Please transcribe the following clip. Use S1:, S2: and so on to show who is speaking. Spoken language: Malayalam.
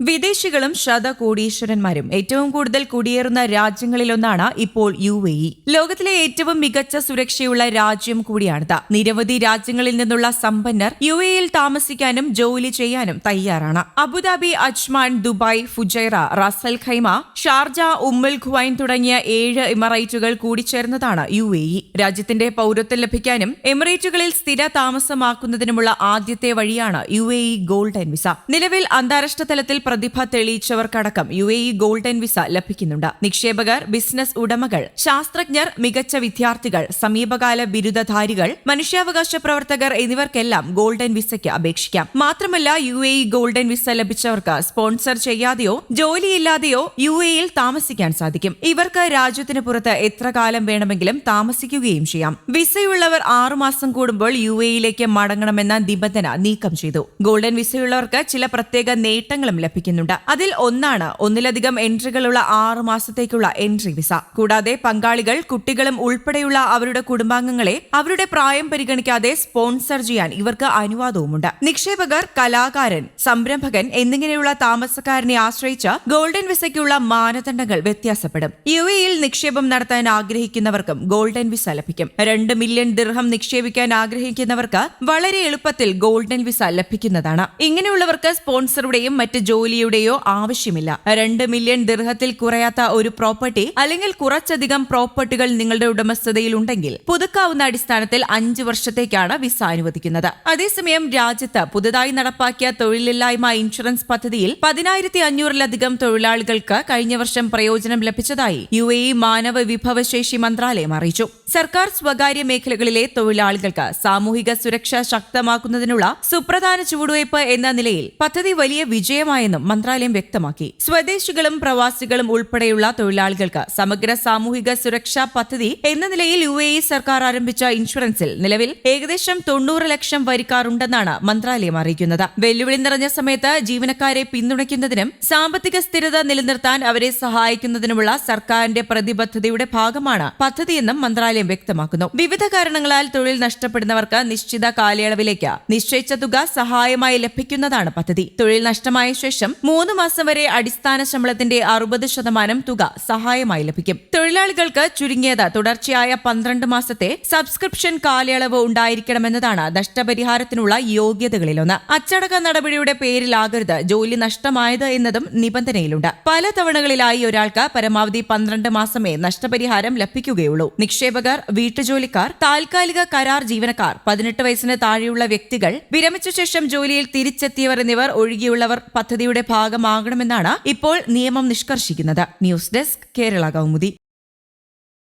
S1: വിദേശികളും ശതകോടീശ്വരന്മാരും ഏറ്റവും കൂടുതൽ കുടിയേറുന്ന രാജ്യങ്ങളിലൊന്നാണ് ഇപ്പോൾ യു എ ഇ. ലോകത്തിലെ ഏറ്റവും മികച്ച സുരക്ഷയുള്ള രാജ്യം കൂടിയാണിത്. നിരവധി രാജ്യങ്ങളിൽ നിന്നുള്ള സമ്പന്നർ യു എയിൽ താമസിക്കാനും ജോലി ചെയ്യാനും തയ്യാറാണ്. Abu Dhabi Ajman Dubai Fujairah Ras al Khaimah Sharjah Umm al Quwain തുടങ്ങിയ ഏഴ് എമിറേറ്റുകൾ കൂടിച്ചേർന്നതാണ് യു എ ഇ. രാജ്യത്തിന്റെ പൗരത്വം ലഭിക്കാനും എമിറേറ്റുകളിൽ സ്ഥിര താമസമാക്കുന്നതിനുമുള്ള ആദ്യത്തെ വഴിയാണ് U A E golden visa. നിലവിൽ അന്താരാഷ്ട്ര തലത്തിൽ പ്രതിഭ തെളിയിച്ചവർക്കടക്കം U A E golden visa ലഭിക്കുന്നുണ്ട്. നിക്ഷേപകർ ബിസിനസ് ഉടമകൾ ശാസ്ത്രജ്ഞർ മികച്ച വിദ്യാർത്ഥികൾ സമീപകാല ബിരുദധാരികൾ മനുഷ്യാവകാശ പ്രവർത്തകർ എന്നിവർക്കെല്ലാം ഗോൾഡൻ വിസയ്ക്ക് അപേക്ഷിക്കാം. മാത്രമല്ല U A E golden visa ലഭിച്ചവർക്ക് sponsor ചെയ്യാതെയോ ജോലിയില്ലാതെയോ യു എയിൽ താമസിക്കാൻ സാധിക്കും. ഇവർക്ക് രാജ്യത്തിന് പുറത്ത് എത്ര കാലം വേണമെങ്കിലും താമസിക്കുകയും ചെയ്യാം. വിസയുള്ളവർ ആറുമാസം കൂടുമ്പോൾ യു എയിലേക്ക് മടങ്ങണമെന്ന നിബന്ധന നീക്കം ചെയ്തു. ഗോൾഡൻ വിസയുള്ളവർക്ക് ചില പ്രത്യേക നേട്ടങ്ങളും ലഭിക്കുന്നുണ്ട് അതിൽ ഒന്നാണ് ഒന്നിലധികം എൻട്രികളുള്ള ആറ് മാസത്തേക്കുള്ള എൻട്രി വിസ. കൂടാതെ പങ്കാളികൾ കുട്ടികളും ഉൾപ്പെടെയുള്ള അവരുടെ കുടുംബാംഗങ്ങളെ അവരുടെ പ്രായം പരിഗണിക്കാതെ സ്പോൺസർ ചെയ്യാൻ ഇവർക്ക് അനുവാദവുമുണ്ട്. നിക്ഷേപകർ കലാകാരൻ സംരംഭകൻ എന്നിങ്ങനെയുള്ള താമസക്കാരനെ ആശ്രയിച്ച് ഗോൾഡൻ വിസയ്ക്കുള്ള മാനദണ്ഡങ്ങൾ വ്യത്യാസപ്പെടും. യു എയിൽ നിക്ഷേപം നടത്താൻ ആഗ്രഹിക്കുന്നവർക്കും ഗോൾഡൻ വിസ ലഭിക്കും. രണ്ട് മില്യൺ ദിർഹം നിക്ഷേപിക്കാൻ ആഗ്രഹിക്കുന്നവർക്ക് വളരെ എളുപ്പത്തിൽ ഗോൾഡൻ വിസ ലഭിക്കുന്നതാണ്. ഇങ്ങനെയുള്ളവർക്ക് സ്പോൺസറുടെയും മറ്റ് ജോലിയുടെയോ ആവശ്യമില്ല. രണ്ട് മില്യൺ ദിർഹത്തിൽ കുറയാത്ത ഒരു പ്രോപ്പർട്ടി അല്ലെങ്കിൽ കുറച്ചധികം പ്രോപ്പർട്ടികൾ നിങ്ങളുടെ ഉടമസ്ഥതയിൽ ഉണ്ടെങ്കിൽ പുതുക്കാവുന്ന അടിസ്ഥാനത്തിൽ അഞ്ച് വർഷത്തേക്കാണ് വിസ അനുവദിക്കുന്നത്. അതേസമയം രാജ്യത്ത് പുതുതായി നടപ്പാക്കിയ തൊഴിലില്ലായ്മ ഇൻഷുറൻസ് പദ്ധതിയിൽ പതിനായിരത്തി അഞ്ഞൂറിലധികം തൊഴിലാളികൾക്ക് കഴിഞ്ഞ വർഷം പ്രയോജനം ലഭിച്ചതായി യു എ മാനവ വിഭവശേഷി മന്ത്രാലയം അറിയിച്ചു. സർക്കാർ സ്വകാര്യ മേഖലകളിലെ തൊഴിലാളികൾക്ക് സാമൂഹിക സുരക്ഷ ശക്തമാക്കുന്നതിനുള്ള സുപ്രധാന ചുവടുവയ്പ് എന്ന നിലയിൽ പദ്ധതി വലിയ വിജയമായെന്നും മന്ത്രാലയം വ്യക്തമാക്കി. സ്വദേശികളും പ്രവാസികളും ഉൾപ്പെടെയുള്ള തൊഴിലാളികൾക്ക് സമഗ്ര സാമൂഹിക സുരക്ഷാ പദ്ധതി എന്ന നിലയിൽ യു എ ഇ സർക്കാർ ആരംഭിച്ച ഇൻഷുറൻസിൽ നിലവിൽ ഏകദേശം തൊണ്ണൂറ് ലക്ഷം വരിക്കാറുണ്ടെന്നാണ് മന്ത്രാലയം അറിയിക്കുന്നത്. വെല്ലുവിളി നിറഞ്ഞ സമയത്ത് ജീവനക്കാരെ പിന്തുണയ്ക്കുന്നതിനും സാമ്പത്തിക സ്ഥിരത നിലനിർത്താൻ അവരെ സഹായിക്കുന്നതിനുമുള്ള സർക്കാരിന്റെ പ്രതിബദ്ധതയുടെ ഭാഗമാണ് പദ്ധതിയെന്നും മന്ത്രാലയം വ്യക്തമാക്കുന്നു. വിവിധ കാരണങ്ങളാൽ തൊഴിൽ നഷ്ടപ്പെടുന്നവർക്ക് നിശ്ചിത കാലയളവിലേക്ക് നിശ്ചയിച്ച തുക സഹായമായി ലഭിക്കുന്നതാണ് പദ്ധതി. തൊഴിൽ നഷ്ടമായ ശേഷം മൂന്ന് മാസം വരെ അടിസ്ഥാന ശമ്പളത്തിന്റെ അറുപത് ശതമാനം തുക സഹായമായി ലഭിക്കും. തൊഴിലാളികൾക്ക് ചുരുങ്ങിയത് തുടർച്ചയായ പന്ത്രണ്ട് മാസത്തെ സബ്സ്ക്രിപ്ഷൻ കാലയളവ് ഉണ്ടായിരിക്കണമെന്നതാണ് നഷ്ടപരിഹാരത്തിനുള്ള യോഗ്യതകളിലൊന്ന്. അച്ചടക്ക നടപടിയുടെ പേരിലാകരുത് ജോലി നഷ്ടമായത് എന്നതും നിബന്ധനയിലുണ്ട്. പല തവണകളിലായി ഒരാൾക്ക് പരമാവധി പന്ത്രണ്ട് മാസമേ നഷ്ടപരിഹാരം ലഭിക്കുകയുള്ളൂ. നിക്ഷേപകർ വീട്ടുജോലിക്കാർ താൽക്കാലിക കരാർ ജീവനക്കാർ പതിനെട്ട് വയസ്സിന് താഴെയുള്ള വ്യക്തികൾ വിരമിച്ച ശേഷം ജോലിയിൽ തിരിച്ചെത്തിയവർ എന്നിവർ ഒഴികെയുള്ളവർ പദ്ധതിയുടെ ഭാഗമാകണമെന്നാണ് ഇപ്പോൾ നിയമം നിഷ്കർഷിക്കുന്നത്. News desk Kerala Kaumudi.